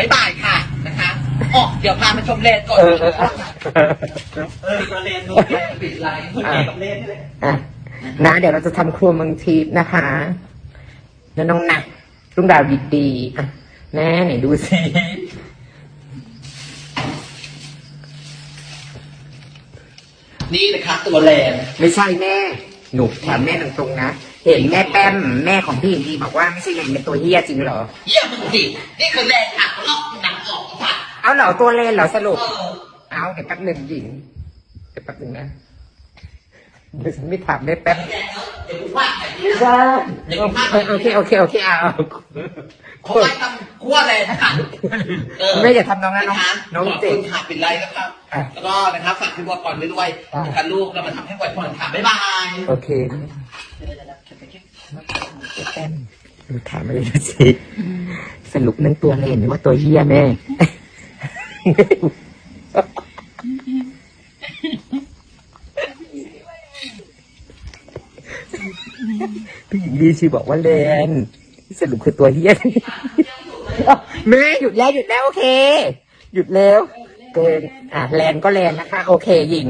บ๊ายบายค่ะนะคะอ๋อเดี๋ยวพามาชมเลนก่อนเออเออเออก็เลนดูแกปิดไลน์ดูแกกับเลนนี่แหละ อะนะเดี๋ยวเราจะทำครัวเมืองทิพย์นะคะแล้วน้องหนักรุ่งดาวดีดีๆอะแม่ไหนดูสินี่นะคะตัวเลนไม่ใช่แม่ หนูถามแม่ตรงๆนะ เห็นแม่แป้มแม่ของพี่หญิงดีบอกว่าไม่ใช่เลนเป็นตัวเฮียจริงเหรอ เยี่ยมมึงสินี่คือเลนค่ะลอกหนังออกค่ะเอาเหรอตัวเลนเหรอสรุป เออเอาเดี๋ยวแป๊บหนึ่งหญิงเดี๋ยวแป๊บหนึ่งนะเดี๋ยวฉันไม่ถามแม่แป๊บเดี๋ยวกูว่าแต่ไม่ใช่โอเคโอเคโอเคเอาเขาไล่ทำขั้วเลนค่ะเออแม่อย่าทำน้องนะน้องะคะน้องขอบเจ็บคุณค่ะปิดไลน์นะครับอะ แล้วก็นะครับฝากพี่บัวก่อนไว้ด้วยอะกับลูกเรามาทำให้ไหวพรค่ะบ๊ายบายโอเคแป้มหนูถามอะไรนะสิสรุปนั่นตัวเลนหรือว่าตัวเฮียแม่พี่หญิงดีชีบอกว่าเลนสรุปคือตัวเฮียแม่หยุดแล้วหยุดแล้วโอเค หยุดแล้ว เกินอะแลนก็แลนนะคะ โอเคยิง